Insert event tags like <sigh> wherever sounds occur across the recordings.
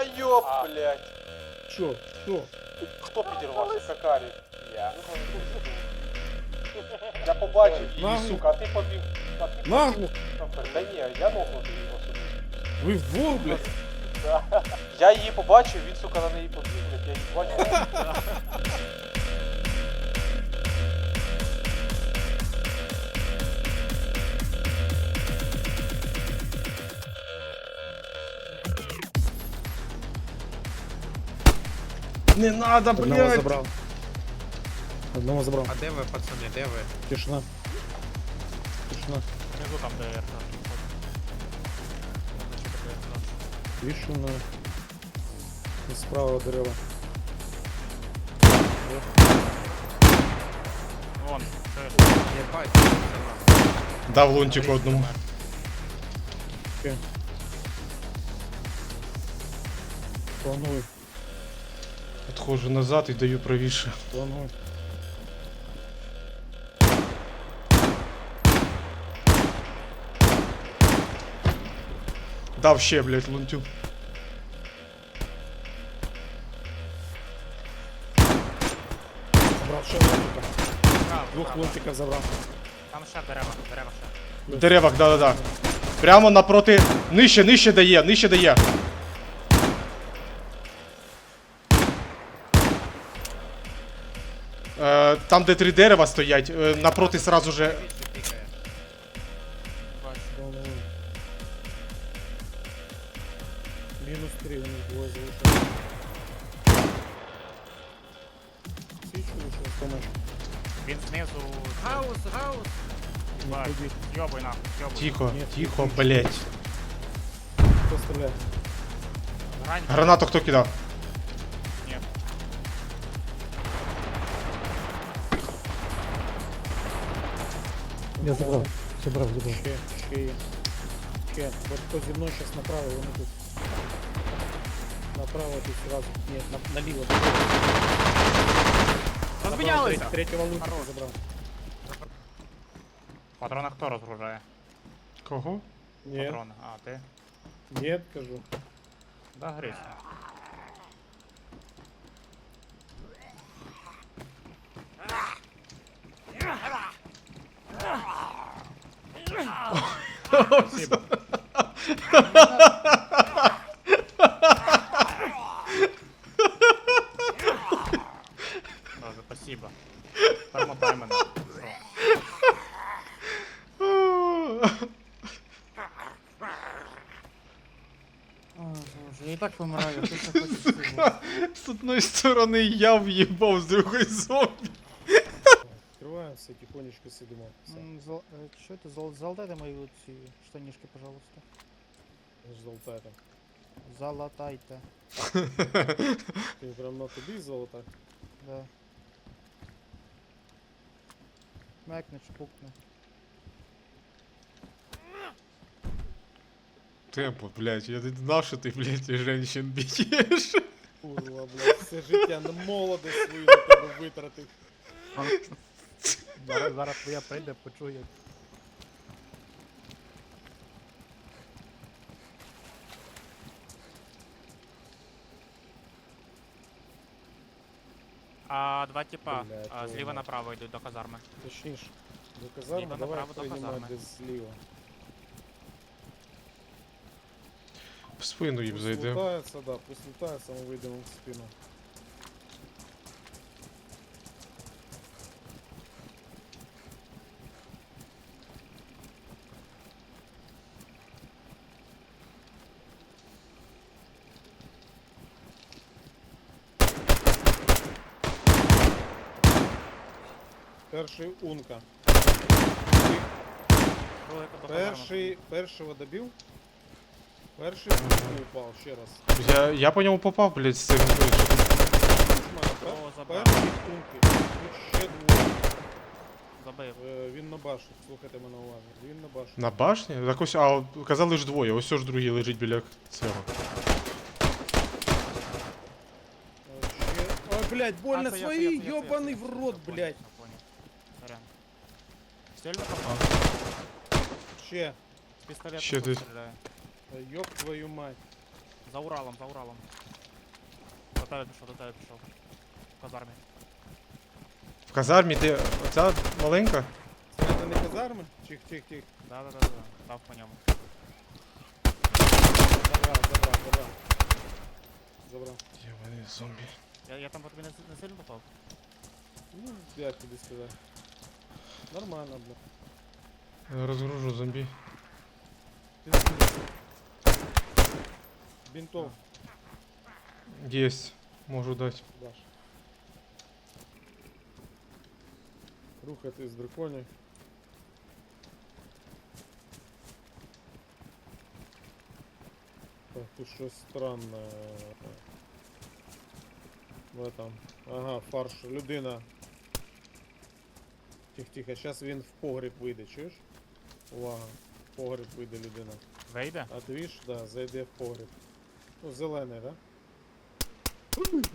Та йоп, блядь. Що? Що? Хто підірвався? Какарі? Я. Я побачив її, Нагло. сука, а ти побіг. А ти Нагло. побіг. Та ні, я нокнутий його собі. Ви вдвох, блядь? Да. Я її побачив, він, сука, на неї побіг, блядь, я її бачив. <laughs> Не надо, Одного блядь! забрав. Одного забрав. А де ви, пацани, де ви? Тишина. Тишина. Внизу там, де я Тишина. І справа дерева. Вон, це це вам. Дав лунтику одному. Плануй, Отходжу назад і даю правіше. Дав ще, блядь, лунтю. Забрав ще лунтика. Двох лунтиків забрав. Там ще дерева, дерева ще. В деревах, да-да-да. Прямо напроти. Нижче, нижче дає, нижче дає. Там, де три дерева стоять, е, напроти сразу же. Мінус три, у них лише останеш. Він знизу. Гаус, гаус! Бачу. Ходіть. Йобуй нахуй. Тихо, тихо, блять. Хто стріляє? Гранату хто кидав? Я забрав. Забрав, забрав. Ще, ще є. Ще. От хто зі мною зараз направо, вони тут. Направо тут сразу. Ні, на, наліво. Розмінялися! треть- Третього лунтика Хорош. забрав. Патрона хто розгружає? Кого? Ні, Патрони. А, ти? ні, кажу. Да, грись. Спасибо. Тоже спасибо. Перемотай мене. О, боже, я і так помираю, ти ще хочеш сильно. З одної сторони я в'їбав, з другої зомбі. Відкриваємося, тихонечко сидимо. Все. Что это, зал- золотайте мои вот ці штанишки, пожалуйста. Ж золотая там. Золотайте. Ти прям на тобі золота. Да. Мекне, чпукне. Темпо, блядь, я не знав, що ти, блядь, женщин б'єш. Курва, блядь, все життя на молодость свою на тебе витратив. <laughs> Зараз, зараз твоя прийде, почує. А, два типа Блядь, а, зліва ладно. направо йдуть до казарми. Точніше. До казарми, Зліва давай направо до приймемо казарми. десь зліва. В спину їм Пусть зайде. да, пусть лутаються, ми вийдемо в спину. Перший унка. Велика до казарми. Перший, першого добив. Перший унка упав, ще раз. Я, я по ньому попав, блядь, з цим. що ти- Нормально, пер- О, забрав. Перший унки. Тут ще двоє. Забив. Е, Він на башні, слухайте мене уважно. Він на башні. На башні? Так ось, а казали ж двоє, ось ж другий лежить біля цього. Е, Ще... Ой, блядь, больно А, це я, це свої, я, це я, це я, йобаний це в я, рот, я понял, блядь. Я. Сильно попав? Ще. З пістолета Ще десь. стріляє. Йоб твою мать. За Уралом, за Уралом. До тебе пішов, до тебе пішов. В казармі. В казармі ти. Оця маленька? Це не казарми? Тих, тих, тих. Да, да, да, да. Дав по ньому. Забрав, забрав, забрав. Забрав. Єбаний зомбі. Я, я там по тобі не, с- не сильно попав? Ну, як тобі сказати. Нормально, бля. Я Розгружу зомбі. Бінтов, Єсть. Можу дати. Даш. Рухати з драконів. Так, тут щось странне. В этом. Ага, фарш, людина. Тихо, тихо, зараз він в погріб вийде, чуєш? Увага, в погріб вийде людина. Вийде? А двіж, да, зайде в погріб. Ну, зелений, да?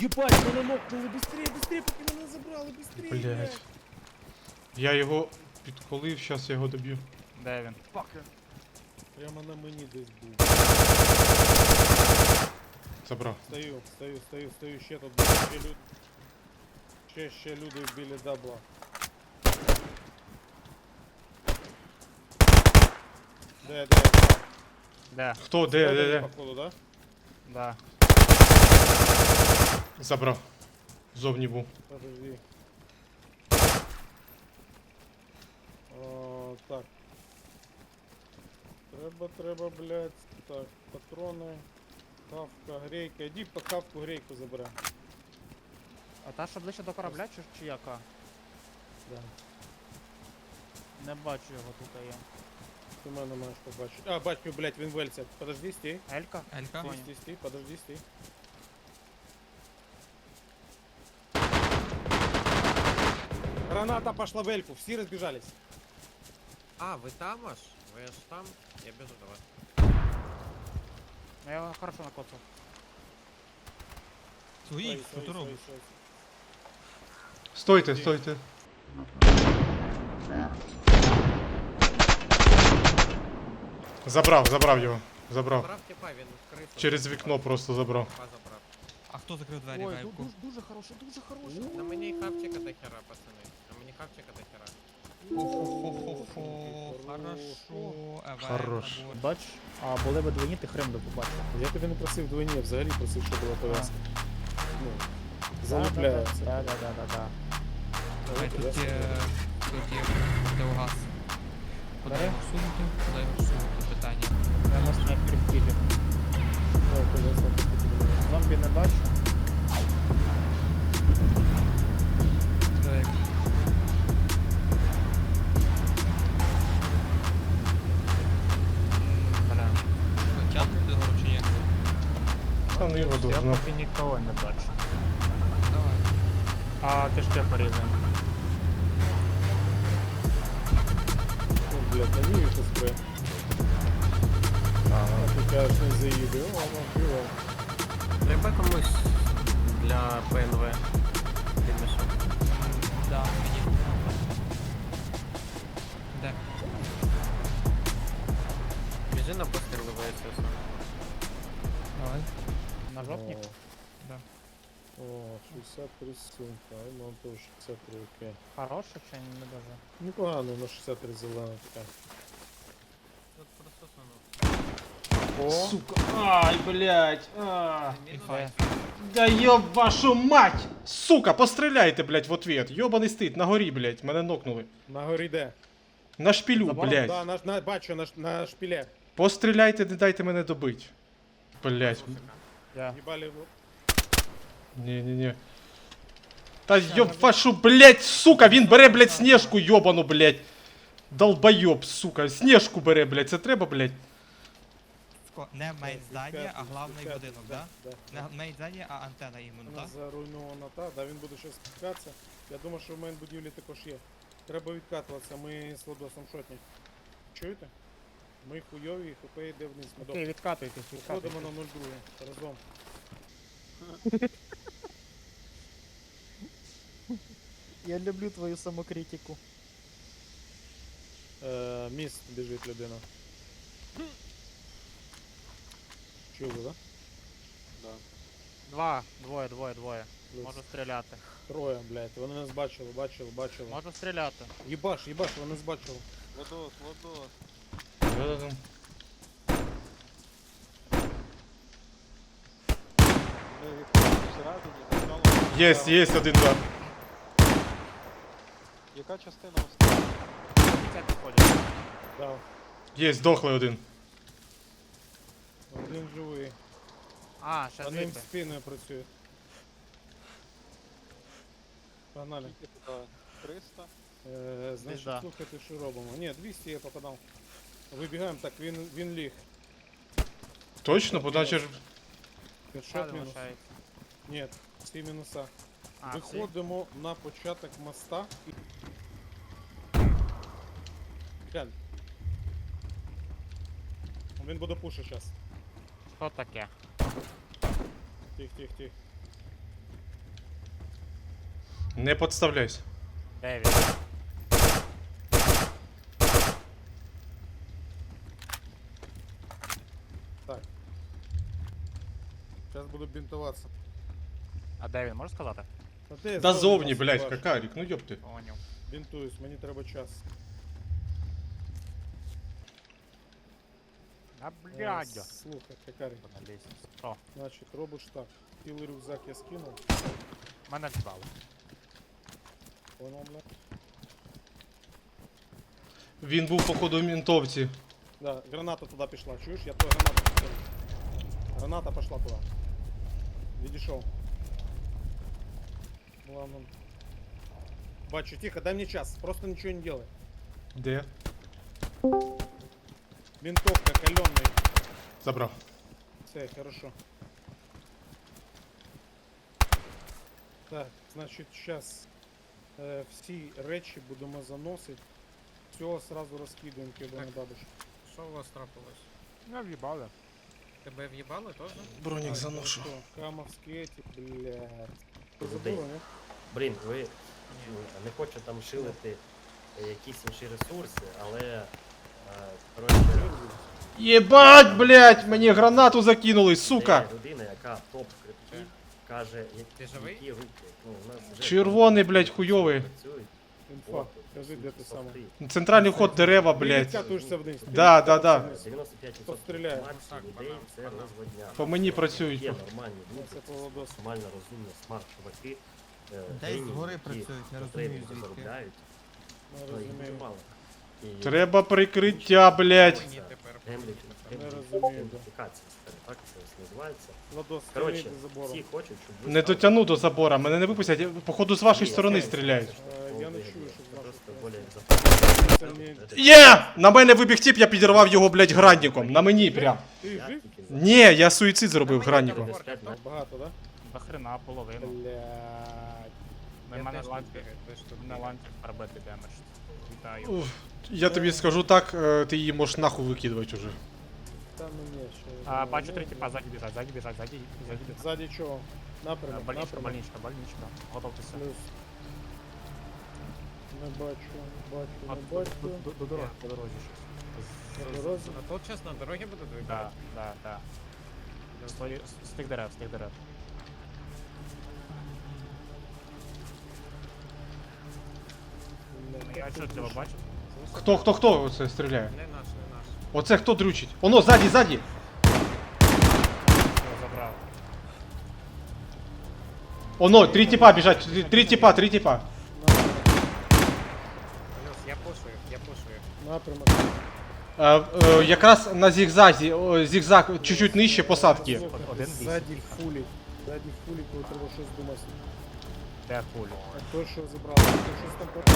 Ебать, мене нокнули, быстрее, быстрее, поки мене забрали, быстрее, Блять. Я його підколив, зараз я його доб'ю. Де він? Прямо на мені десь був. Забрав. Стою, стою, стою, стою, ще тут були ще люди. Ще, ще люди біля дабла. Де, де? Де? Хто? Де, де, де? Походу, да? Да. Забрав. Зовні був. Подожди. О, так. Треба, треба, блядь. Так, патрони. Хавка, грейка. Іди по хавку грейку забирай. А та, що ближче до корабля, чи, чи яка? Да. Не бачу його тут є. Ти мене маєш побачити. А, бачу, блядь, він вельця. Подожди, стій. Елька? Елька? Стій, стій, стій, подожди, стій. Граната пошла в эльку, все разбежались. А, ви там аж? Ви аж там? Я біжу до вас. Ну я його хорошо накоцав. Свої, свої, свої, свої. Стойте, стойте. Забрав, забрав його. Забрав. Забрав тіпа, він крису. Через вікно просто забрав. Тіпа забрав. А хто закрив двері Ой, вебку? дуже, дуже хороше, дуже хороше. На мені хавчика до хера, пацани. На мені хавчика до хера. Хо-хо-хо-хо, хорошо, Хорош. Бач, А були б двойні, ти хрем би побачив. я тебе не просив двойні, я взагалі просив, щоб була пов'язка. Ну, залупляється. Да, да, да, да, да. Давай, тут є, тут є Деогаз. Куди Бери. його всунути? Куди його всунути? На тілі. Давай. Зомбі не бачу. Давай. Бля. Тягнути його чи ні? Та ну його Я должно. поки нікого не бачу. Давай. А ти ж те порізаємо. Блядь, на ній їх ти кажеш, не заїде. О, пиво. Треба комусь для ПНВ. Підмішу. Да, мені. Де? Біжи на постріли ВСС. Давай. На жовтні? О. Да. О, 63 сумка, а ну то 63 окей. Хороше чи не дуже? Непогано, на 63 зелена така. Тут просто сунув. Сука. Ай, блядь. А. Інфа. Да ёб вашу мать! Сука, постріляйте, блядь, в ответ. Йобаний стид, на горі, блядь, мене нокнули. На горі де? На шпілю, блядь. Да, на, на, бачу, на, ш- на шпіле. Постріляйте, не дайте мене добить. Блядь. я. Їбали в... Ні-ні-ні. Та ёб вашу, блядь, сука, він бере, блядь, снежку, йобану, блядь. Долбойоб, сука, снежку бере, блядь, це треба, блядь. Ко- Не мейн здання, а главний будинок, да? да? Да. Не мейн здання, а антенна іменно, так? заруйнована та, да, він буде ще спускатися. Я думаю, що в мене будівлі також є. Треба відкатуватися, ми з Ладосом шотні. Чуєте? Ми хуйові, ХП йде вниз. Ми Окей, відкатуйтесь, Виходимо на 0,2 разом. <laughs> Я люблю твою самокритику. Е, міст біжить людина. Чули, да? два, двоє, двоє, двоє. Плюс. Можу стріляти. Троє, блядь. Вони нас бачили, бачили, бачили. Можу стріляти. Їбаш, їбаш, вони нас бачили. Водос, водос. Да-да-да. Ми відходимо всередині, зажало. Єсть, єсть один, да. Яка частина осталась? Це підходять. Да. Єсть, дохлий один. Один живий. А, ще Одним звідти. спиною працює. Погнали. Скільки туди? 300? Е, значить, да. слухайте, що робимо. Ні, 200 я попадав. Вибігаємо, так, він, він ліг. Точно, бо наче ж... Хедшот Шкода мінус. лишається. Ні, всі мінуса. А, всі? Виходимо на початок моста і. Глянь. Він буде пушити зараз. Що таке? Тих, тих, тих. Не подставляйся. Де він? Так. Зараз буду бінтуватися. А де він, можеш сказати? А де Да ззовні зовні, нас блядь, бачу? какарик, ну ёпты. Поняв. Бінтуюсь, мені треба час. А Е, блядь. Слухай, какарик. На лісі. Що? Значить, робиш так. Цілий рюкзак я скинув. Мене вдало. Понял, бля? Він був походу в ментовці. Да, граната туди пішла, чуєш? Я твою гранату пустив. Граната пішла туди. Відійшов. Ладно. Бачу, тихо, дай мені час, просто нічого не делай. Де? Винтовка каленый. Забрав. Все, хорошо. Так, значить, зараз е, всі речі будемо заносити. Всього сразу розкидаємо кидаємо на бабушку. Що у вас трапилось? Не в'їбали. Тебе в'їбали теж? Бронік Так, заношу. хорошо. Камовські еті, блядь. Ти забула, ні? Блін, ви ну, не хочу там шилити е, якісь інші ресурси, але Єбать, блядь, мені гранату закинули, сука. людина, яка топ крипті, каже, я- Ти живий? які руки. Ну, у нас вже Червоний, блядь, хуйовий. працюють, Інфа, от, кажи, де ти саме. софти. Центральний вход дерева, блядь. вниз. Да, да, да. 95% Хто стріляє? людей це розводня. По мені працюють. Є нормальні Ну, люди, Це Павлодос. нормально розумні, смарт-чуваки. е, Десь згори які працюють, не розумію звідки. заробляють, Не але їх розумію. мало. Треба прикриття, блядь. Не розумію, так це називається. Владос, Коротше, стріляй за забором. всі хочуть, щоб ви Не стали- дотягну до забора, мене не випустять. Походу з вашої сторони стріляють. Е, я не чую, щоб просто более Це не- Є! На мене вибіг тіп, я підірвав його, блядь, гранником. На мені прям. Ти жив? Ні, я суїцид зробив гранником. Багато, да? До половину. Блядь. Ми мене тут На ланці арбети демедж. Вітаю. Уф, Я тобі скажу так, е, ти її можеш нахуй викидувати уже. Та ну ні, ще. А, ну, бачу ну, три типа, ззаді біжать, ззаді біжать, ззаді, ззаді біжать. Ззаді чого? Е, Напрямок, Больничка, напрямок. больничка, больничка. Готовтеся. Плюс. Не бачу, не бачу, А, не до, бачу. до, до, до дороги, по дорозі щось. На дорозі. А тут час на дорогі буде Да, двигати? да, да. З, твої- з тих дерев, з тих дерев. Я як що ти тебе будеш? бачив? Хто, хто, хто оце стріляє? Не наш, не наш. Оце хто дрючить? Оно, ззаді, ззаді! Я забрав. Оно, три тіпа біжать, три- три тіпа, три тіпа. Напрямок, Плюс, я пушую, я пушую. Напрямок. Е, е, якраз на зігзазі, о, зігзаг чуть-чуть нижче посадки. Слухай, Один вісім. Ззаді фулі. Ззаді фулі, коли треба щось думати. Де пулі? А той, що забрав, ти щось там потім.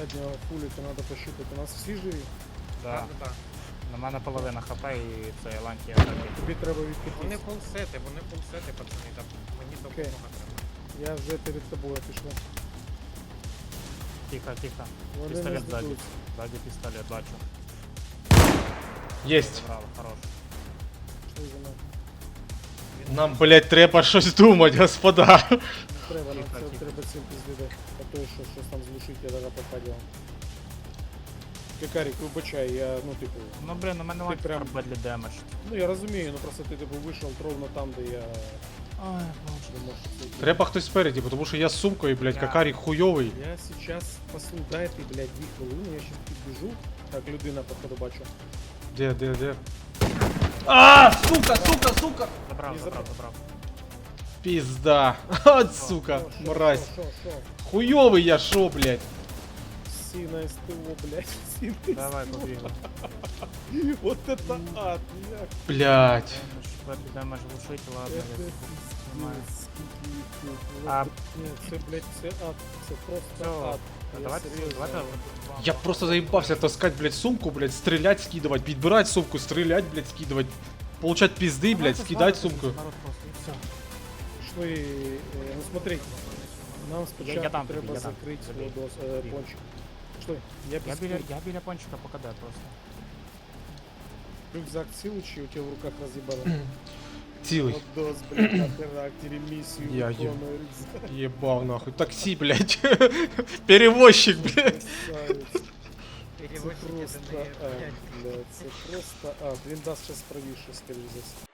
Заднього фулі, то треба пощупати. У нас всі живі? Да. Так, так. На мене половина хп і це ланки Тобі треба Вони відкатитися. фулсети, вони фулсети, пацани, там мені допомога треба. Я вже перед тобою пішла. Тихо, тихо. Вони не Пістолет ззаді. здадуться. Ззаді пістолет, бачу. Єсть. Забрали, хорош. За. Нам, блядь, треба щось думати, господа. Треба, нам Тихо, це тихо. треба цим піздити. той, що щось там з глушителя попадав. Кикарік, вибачай, я, ну типу, Ну блін, у мене Ти лайк прям- прям бедлі демедж. ну я розумію, ну просто ти типу вийшов ровно там, де я Ой, боже. не можу це. Треба хтось спереді, тому що я з сумкою, блядь, Я- какарік хуйовий. Я сейчас пасу, дайте, блядь, дві хвилини, я щас підбіжу. Так, людина, походу, бачу. Де, де, де? А, сука, сука, сука! Забрав, забрав, забрав. забрав. Пизда. <laughs> От, сука, Шо, шо, мразь. Шо, шо, шо? Хуйовий я шо, блядь. Всі на СТО, блядь, всі на Давай, СТО. побігли. <laughs> Вот это ад, як Блядь. Бедлі демедж глушить, ладно, це я знімаю. пиздец, скільки їх тут. А- Ні, це, блядь, це ад, це просто Всё. ад. Я Давайте, серйозно. давайте. Я просто заебался таскать, блядь, сумку, блядь, стрелять, скидывать, подбирать сумку, стрелять, блядь, скидывать. Получать пизды, блядь, скидать сумку. Народ просто, і все. Пішли, е, ну смотри, нам спочатку я дам треба тобі, я дам. закрити Тобі. Лодос, е, Тобі. пончик. Пішли, я Я без біля, куртки. я біля пончика покаде просто. Рюкзак цілий чи у тебе в руках роз'їбали? Цілий. Лодос, блядь, на характері місію Я виконує рюкзак. Ебал нахуй. Такси, блядь. <laughs> Перевозчик, блядь. Красавець. Це просто ад, блядь, це просто ад. Він дасть зараз правіше, скоріш за все.